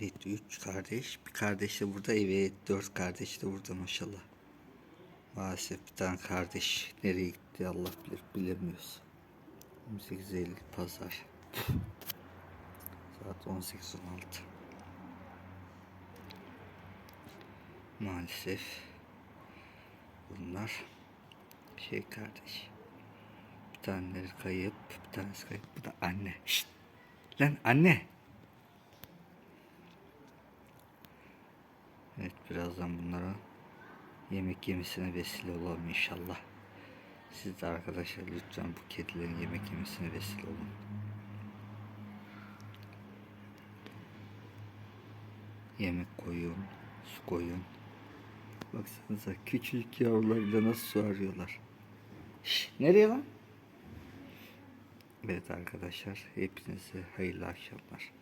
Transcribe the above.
Evet üç kardeş. Bir kardeş de burada. Evet dört kardeş de burada maşallah. Maalesef bir tane kardeş nereye gitti Allah bilir bilemiyoruz. 28.50 pazar. Saat 18.16. Maalesef bunlar şey kardeş. Bir taneleri kayıp, bir tanesi kayıp. Bu da anne. Şşt! Lan anne! Evet birazdan bunlara yemek yemesine vesile olalım inşallah. Siz de arkadaşlar lütfen bu kedilerin yemek yemesine vesile olun. Yemek koyun, su koyun. Baksanıza küçük yavrularıyla nasıl su arıyorlar. Şş, nereye lan? Evet arkadaşlar hepinize hayırlı akşamlar.